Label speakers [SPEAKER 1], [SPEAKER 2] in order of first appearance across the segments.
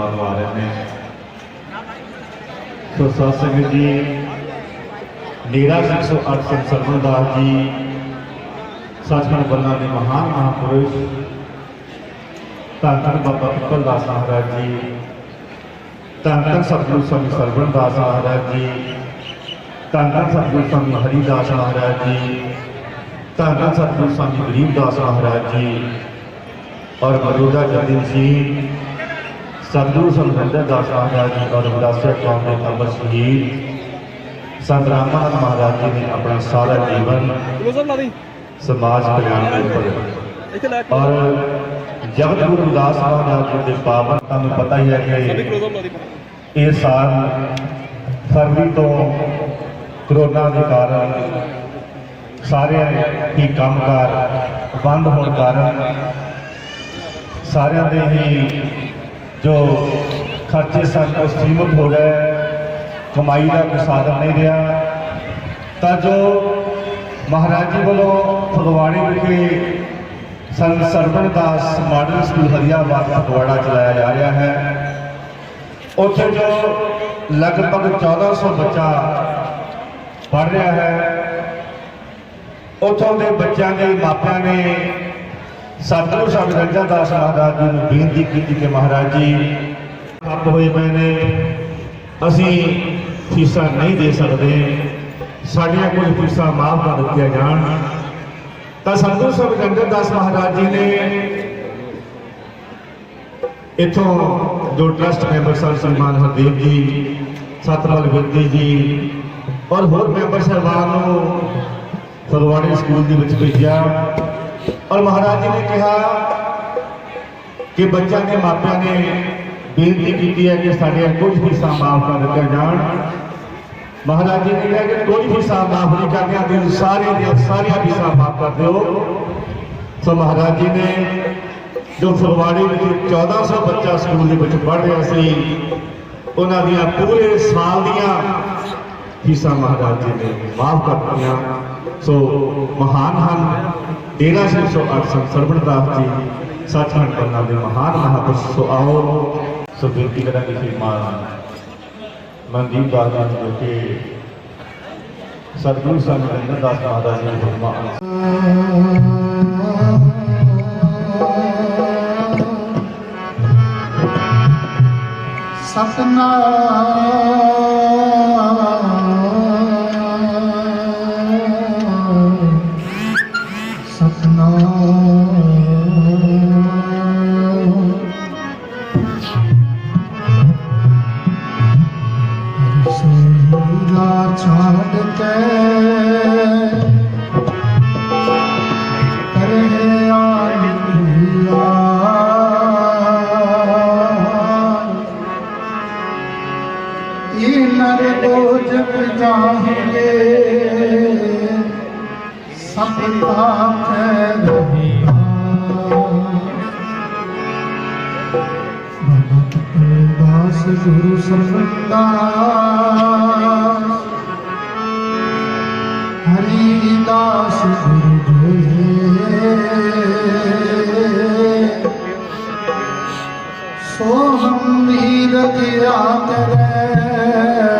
[SPEAKER 1] ਸੇਵਾ ਲਵਾ ਰਹੇ ਨੇ ਸੋ ਸਾਧ ਸੰਗਤ ਜੀ ਡੇਰਾ 108 ਸਿੰਘ ਸਰਵਨਦਾਸ ਜੀ ਸੱਚਖੰਡ ਬੰਨਾ ਦੇ ਮਹਾਨ ਮਹਾਪੁਰਸ਼ ਧੰਨ ਧੰਨ ਬਾਬਾ ਪਿੱਪਲ ਦਾਸ ਮਹਾਰਾਜ ਜੀ ਧੰਨ ਧੰਨ ਸਤਿਗੁਰੂ ਸਵਾਮੀ ਸਰਵਣ ਦਾਸ ਮਹਾਰਾਜ ਜੀ ਧੰਨ ਧੰਨ ਸਤਿਗੁਰੂ ਸਵਾਮੀ ਹਰੀਦਾਸ ਮਹਾਰਾਜ ਜੀ ਧੰਨ ਧੰਨ ਸਤਿਗੁਰੂ ਸਵਾਮੀ ਗਰੀਬ ਦਾਸ ਮਹਾਰਾਜ ਜੀ ਔਰ ਮੌਜੂਦਾ ਜਗਦੀਪ ਸਿੰਘ ਸਤਿਗੁਰੂ ਸੰਗਤ ਦਾਸ ਮਹਾਰਾਜ ਜੀ ਔਰ ਵਿਰਾਸਤ ਕੌਮ ਦੇ ਅਮਰ ਸ਼ਹੀਦ ਸੰਤ ਰਾਮਨਾਥ ਮਹਾਰਾਜ ਜੀ ਨੇ ਆਪਣਾ ਸਾਰਾ ਜੀਵਨ ਸਮਾਜ ਕਲਿਆਣ ਦੇ ਉੱਪਰ ਔਰ ਜਗਤ ਗੁਰੂ ਦਾਸ ਮਹਾਰਾਜ ਜੀ ਦੇ ਪਾਵਨ ਤੁਹਾਨੂੰ ਪਤਾ ਹੀ ਹੈ ਕਿ ਇਹ ਸਾਲ ਫਰਵਰੀ ਤੋਂ ਕਰੋਨਾ ਦੇ ਕਾਰਨ ਸਾਰਿਆਂ ਹੀ ਕੰਮਕਾਰ ਬੰਦ ਹੋਣ ਕਾਰਨ ਸਾਰਿਆਂ ਦੇ ਹੀ ਜੋ ਖਰਚੇ ਸਨ ਉਹ ਸੀਮਤ ਹੋ ਗਏ, ਕਮਾਈ ਦਾ ਕੋਈ ਸਾਧਨ ਨਹੀਂ ਰਿਹਾ। ਤਾਂ ਜੋ ਮਹਾਰਾਜ ਜੀ ਵੱਲੋਂ ਫਗਵਾੜੇ ਵਿਖੇ ਸੰਤ ਸਰਵਣ ਦਾਸ ਮਾਡਲ ਸਕੂਲ ਹਰੀਆਬਾਦ ਫਗਵਾੜਾ ਚਲਾਇਆ ਜਾ ਰਿਹਾ ਹੈ। ਉੱਥੇ ਜੋ ਲਗਭਗ 1400 ਬੱਚਾ ਪੜ੍ਹ ਰਿਹਾ ਹੈ, ਉੱਥੋਂ ਦੇ ਬੱਚਿਆਂ ਦੇ ਮਾਪਿਆਂ ਨੇ ਸਤਿਗੁਰੂ ਸਾਹਿਬ ਰੰਜਨ ਦਾਸ ਮਹਾਰਾਜ ਜੀ ਨੂੰ ਬੇਨਤੀ ਕੀਤੀ ਕਿ ਮਹਾਰਾਜ ਜੀ, ਆਪ ਹੋਏ ਪਏ ਨੇ। ਅਸੀਂ ਫੀਸਾਂ ਨਹੀਂ ਦੇ ਸਕਦੇ। ਸਾਡੀਆਂ ਕੁਝ ਫੀਸਾਂ ਮਾਫ ਕਰ ਦਿੱਤੀਆਂ ਜਾਣ। ਤਾਂ ਸਤਿਗੁਰੂ ਸਾਹਿਬ ਰੰਜਨ ਦਾਸ ਮਹਾਰਾਜ ਜੀ ਨੇ ਇਥੋਂ ਜੋ ਟਰਸਟ ਮੈਂਬਰ ਸਨ, ਸਨਮਾਨ ਹਰਦੀਪ ਜੀ ਸਤਪਾਲ ਵਿਰਦੀ ਜੀ ਔਰ ਹੋਰ ਮੈਂਬਰ ਸਾਹਿਬਾਨ ਨੂੰ ਫਗਵਾੜੇ ਸਕੂਲ ਦੇ ਵਿੱਚ ਭੇਜਿਆ। اور مہاراج نے کہا کہ بچہ نے ماپیا نے بےنتی کی ہے کہ سارے کچھ بھی معاف کا رکھا جان۔ مہاراج جی نے کہا کہ کوئی بھی حساب معاف نہیں کرتے دن سارے دیا سارے بھی حساب معاف کرتے سو مہاراجی مہاراج جی نے جو فرواری میں چودہ سو بچہ سکولی بچے پڑھ رہا سی انہوں دیا پورے سال دیا فیسا مہاراج جی نے معاف کر دیا۔ سو مہان ہیں 13608 ਸੰਸਰਵਣ ਦਾਸ ਜੀ, ਸੱਚਖੰਡ ਬੰਨਾ ਦੇ ਮਹਾਨ ਮਹਾਪੁਰਸ਼। ਸੋ ਆਓ, ਸੋ ਬੇਨਤੀ ਕਰਾਂਗੇ ਸ਼੍ਰੀਮਾਨ ਮਨਦੀਪ ਦਾਸ ਜੀ ਜੋ ਕਿ ਸਤਿਗੁਰੂ ਸੰਤ ਰੰਗਨ ਦਾਸ ਮਹਾਰਾਜ ਜੀ ਦੇ ਹੁਕਮਾਂ
[SPEAKER 2] ਸਤਨਾਮ ਜਗ ਸਭ ਪਾਪ ਰਹੀਆ ਦਾਸ ਗੁਰੂ ਸਰਵੰਦਾਸ ਹਰੀ ਦਾਸ ਗੁਰੂ ਜੀ ਸੋ ਹਮ ਵੀਰ ਕਿਆ ਕਰੇ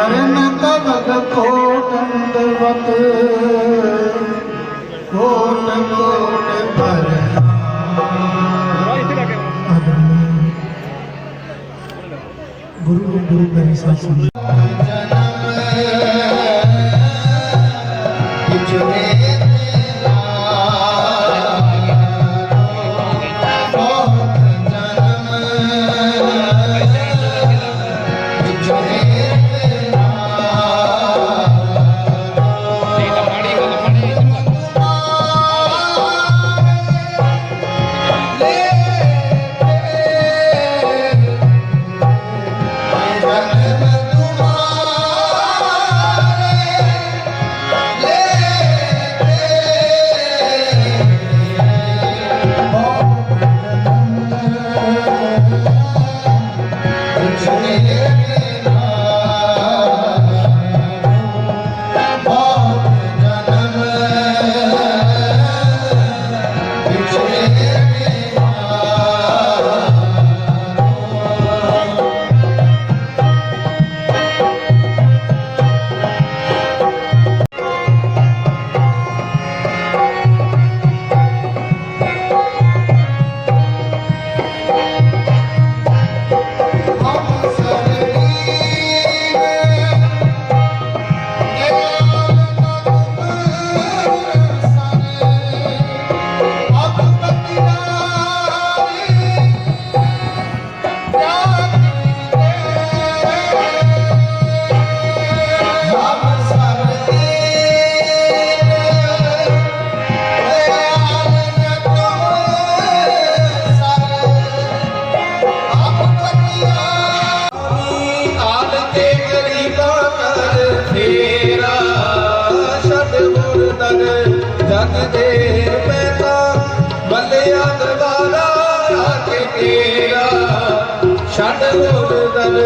[SPEAKER 2] ਚਰਨ ਕਬਲ ਕੋ ਦੰਡਵਤ ਕੋਟ ਕੋਟ ਕਰਨਾ ਗੁਰੂ ਗੁਰੂ ਕਰੀ ਸਤ ਸੰਗਤ।
[SPEAKER 3] ਜਗ ਦੇ ਪੈਦਾ ਬੱਲਿਆ ਦਵਾਰਾ ਆ ਤੇਰਾ। ਛੱਡ ਮੁਰਦਨ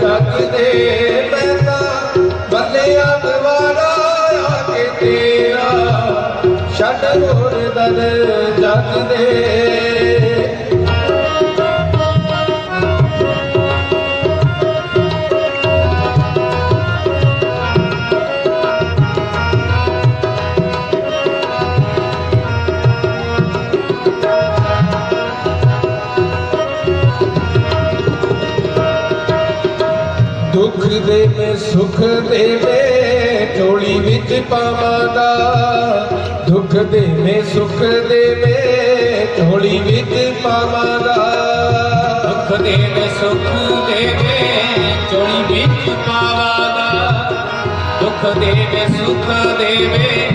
[SPEAKER 3] ਜਗ ਦੇ ਪੈਦਾ ਬੱਲਿਆ ਦਵਾਰਾ ਆ ਤੇਰਾ। ਛੱਡ ਮੁਰਦਨ ਜਗ ਦੇ ਦੁੱਖ ਮੈਂ ਸੁਖ ਦੇਵੇ, ਝੋਲੀ ਵਿੱਚ ਪਾਵਾਂਗਾ ਦੁੱਖ ਦੇਵੇ ਸੁਖ ਦੇਵੇ, ਝੋਲੀ ਵਿੱਚ ਪਾਵਾਂਗਾ
[SPEAKER 4] ਦੁੱਖ ਦੇਵੇ ਸੁਖ ਦੇਵੇ ਚੋਲੀ ਵਿੱਚ ਪਾਵਾਗਾ ਦੁੱਖ ਦੇਵੇ ਸੁਖ ਦੇਵੇ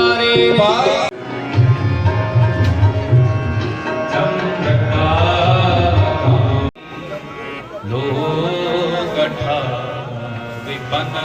[SPEAKER 4] ਤੂੰ ਤਾਰੇ ਨੇ
[SPEAKER 3] ਪਾਈ
[SPEAKER 4] ਲੋਕਠਾ ਵਿਪਨ